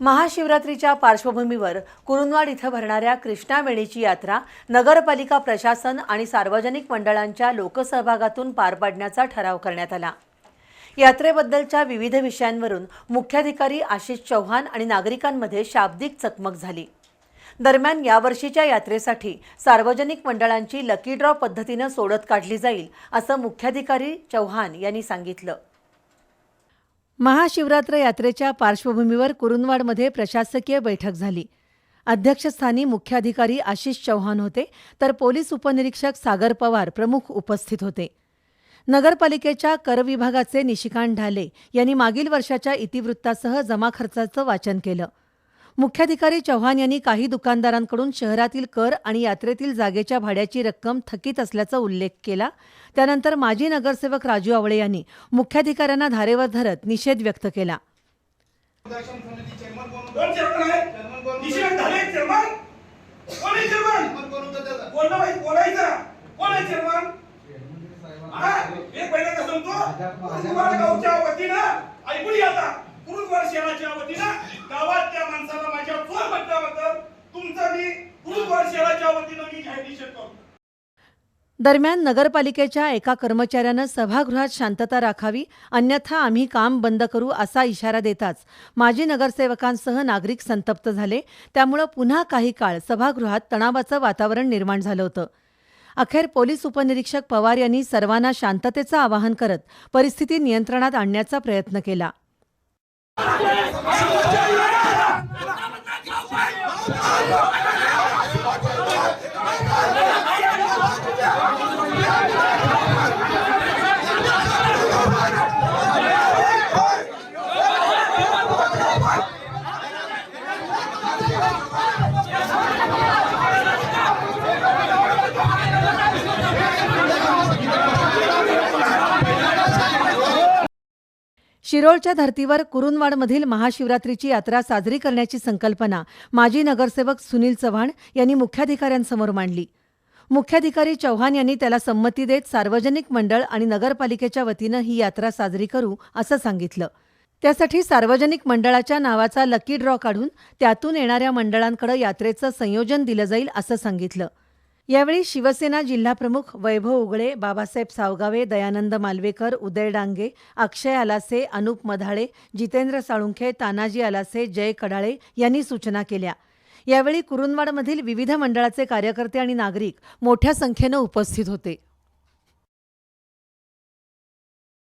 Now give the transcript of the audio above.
महाशिवरात्रीच्या पार्श्वभूमीवर कुरुंदवाड इथं भरणाऱ्या कृष्णावेणीची यात्रा नगरपालिका प्रशासन आणि सार्वजनिक मंडळांच्या लोकसहभागातून पार पाडण्याचा ठराव करण्यात आला. यात्रेबद्दलच्या विविध विषयांवरून मुख्याधिकारी आशिष चव्हाण आणि नागरिकांमध्ये शाब्दिक चकमक झाली. दरम्यान यावर्षीच्या यात्रेसाठी सार्वजनिक मंडळांची लकी ड्रॉ पद्धतीनं सोडत काढली जाईल असं मुख्याधिकारी चव्हाण यांनी सांगितलं. महाशिवरात्र यात्रेच्या पार्श्वभूमीवर कुरुंदवाडमध्ये प्रशासकीय बैठक झाली. अध्यक्षस्थानी मुख्याधिकारी आशिष चव्हाण होते तर पोलीस उपनिरीक्षक सागर पवार प्रमुख उपस्थित होते. नगरपालिकेच्या कर विभागाचे निशिकांत ढाले यांनी मागील वर्षाच्या इतिवृत्तासह जमा खर्चाचं वाचन केलं. मुख्याधिकारी चव्हाण यांनी काही दुकानदारांकडून शहरातील कर आणि यात्रेतील जागेच्या भाड्याची रक्कम थकीत असल्याचा उल्लेख केला. त्यानंतर माजी नगरसेवक राजू आवळे यांनी मुख्याधिकाऱ्यांना धारेवर धरत निषेध व्यक्त केला. ऐकून आता. कुरुंदवाड शहराच्या वतीनं गावातल्या माणसाला माझ्या फोन म्हटल्याबद्दल तुमचा मी कुरुंदवाड शहराच्या वतीनं मी जाहीर निषेध करतो. दरम्यान नगरपालिकेच्या एका कर्मचाऱ्यानं सभागृहात शांतता राखावी अन्यथा आम्ही काम बंद करू असा इशारा देताच माजी नगरसेवकांसह नागरिक संतप्त झाले. त्यामुळं पुन्हा काही काळ सभागृहात तणावाचं वातावरण निर्माण झालं होतं. अखेर पोलीस उपनिरीक्षक पवार यांनी सर्वांना शांततेचं आवाहन करत परिस्थिती नियंत्रणात आणण्याचा प्रयत्न केला. शिरोळच्या धर्तीवर कुरुंदवाडमधील महाशिवरात्रीची यात्रा साजरी करण्याची संकल्पना माजी नगरसेवक सुनील चव्हाण यांनी मुख्याधिकाऱ्यांसमोर मांडली. मुख्याधिकारी चव्हाण यांनी त्याला संमती देत सार्वजनिक मंडळ आणि नगरपालिकेच्या वतीनं ही यात्रा साजरी करू असं सांगितलं. त्यासाठी सार्वजनिक मंडळाच्या नावाचा लकी ड्रॉ काढून त्यातून येणाऱ्या मंडळांकडे यात्रेचं संयोजन दिलं जाईल असं सांगितलं. यावेळी शिवसेना जिल्हाप्रमुख वैभव उगळे बाबासाहेब सावगावे दयानंद मालवेकर उदय डांगे अक्षय आलासे अनुप मधाळे जितेंद्र साळुंखे तानाजी आलासे जय कडाळे यांनी सूचना केल्या. यावेळी कुरुंदवाडमधील विविध मंडळाचे कार्यकर्ते आणि नागरिक मोठ्या संख्येनं उपस्थित होते.